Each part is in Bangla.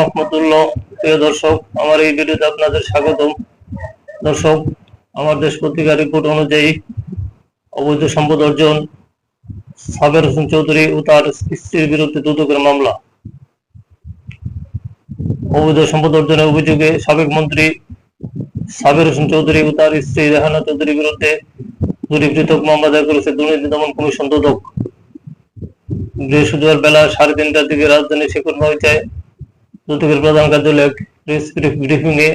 রহমতুল্লাহ। প্রিয় দর্শক, আমার এই ভিডিওতে আপনাদের স্বাগতম। দর্শক, আমার দেশ রিপোর্ট অনুযায়ী অবৈধ সম্পদ অর্জন, সাবের হোসেন চৌধুরী ও তার স্ত্রীর বিরুদ্ধে দুদকের মামলা। অবৈধ সম্পদ অর্জনের অভিযোগে সাবেক মন্ত্রী সাবের হোসেন চৌধুরী ও তার স্ত্রী রেহানা চৌধুরীর বিরুদ্ধে দুটি পৃথক মামলা দায়ের করেছে দুর্নীতি দমন কমিশন দুদক। বৃহস্পতিবার বেলা সাড়ে তিনটার দিকে রাজধানীর শেখরবাড়িতে দুদকের প্রধান কার্যালয়ে প্রেস ব্রিফিং এ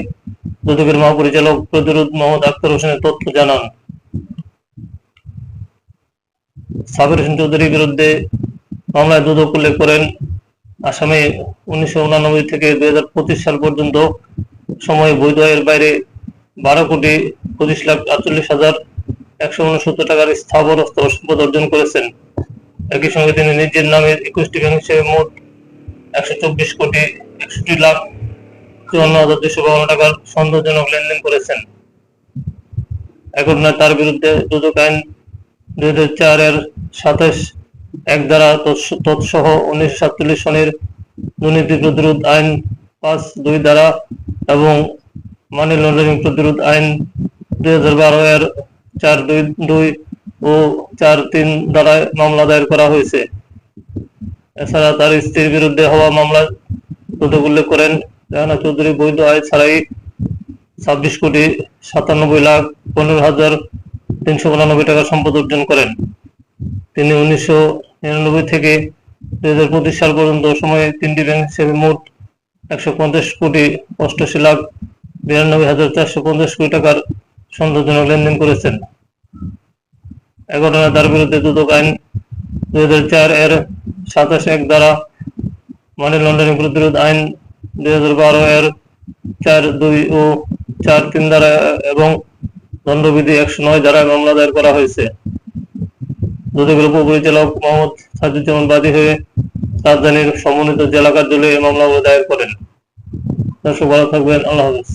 দুদকের মহাপরিচালক প্রতিরোধ মোহাম্মদ আক্তার হোসেনের তথ্য জানান। সাবির হোসেন চৌধুরীর বিরুদ্ধে মামলায় দুদক উল্লেখ করেন, আসামে উনিশশো উনানব্বই থেকে দুই হাজার পঁচিশ সাল পর্যন্ত সময়ে বৈধ আয়ের বাইরে বারো কোটি পঁচিশ লাখ আটচল্লিশ হাজার একশো উনসত্তর টাকার স্থাবর সম্পদ অর্জন করেছেন। একই সঙ্গে তিনি নিজের নামে একুশটি ব্যাংক হিসেবে মোট একশো চব্বিশ কোটি একষট্টি লাখ চুয়ান্ন হাজার দুশো বাউন্ন টাকার সন্দেহজনক লেনদেন করেছেন। এখন তার বিরুদ্ধে দুদক আইন দুই হাজার চারের সাতাশ এক দ্বারা তৎস- তৎসহ উনিশশো সাতচল্লিশ সনের দুর্নীতি প্রতিরোধ আইন পাঁচ দুই দ্বারা এবং মানি লন্ডারিং প্রতিরোধ আইন দুই হাজার বারো এর চার দুই দুই চার তিন দ্বারা মামলা দায়ের করা হয়েছে। এছাড়া তার স্ত্রীর বিরুদ্ধে হওয়া মামলা উল্লেখ করেন রেহানা চৌধুরী, বৈধ আয় ছাড়াই ছাব্বিশ কোটি সাতানব্বই লাখ পনেরো হাজার তিনশো উনানব্বই টাকা সম্পদ অর্জন করেন। তিনি উনিশশো নিরানব্বই থেকে দুই হাজার পঁচিশ সাল পর্যন্ত সময়ে তিনটি ব্যাংক হিসেবে মোট একশো পঞ্চাশ কোটি অষ্টাশি লাখ বিরানব্বই হাজার চারশো পঞ্চাশ কোটি টাকার সন্দেহজনক লেনদেন করেছেন। এ ঘটনায় তার বিরুদ্ধে দুদক আইন দুই হাজার চার এর সাতাশ এক দ্বারা মানি লন্ডারিং প্রতিরোধ আইন দুই হাজার বারো এর চার দুই ও চার তিন দ্বারা এবং দণ্ডবিধি একশো নয় দ্বারা মামলা দায়ের করা হয়েছে। দুদকের উপপরিচালক মোহাম্মদ সাজুজ্জামান বাদী হয়ে রাজধানীর সমন্বিত জেলা কার্যালয়ে এই মামলা দায়ের করেন। দর্শক, ভালো থাকবেন। আল্লাহ হাফিজ।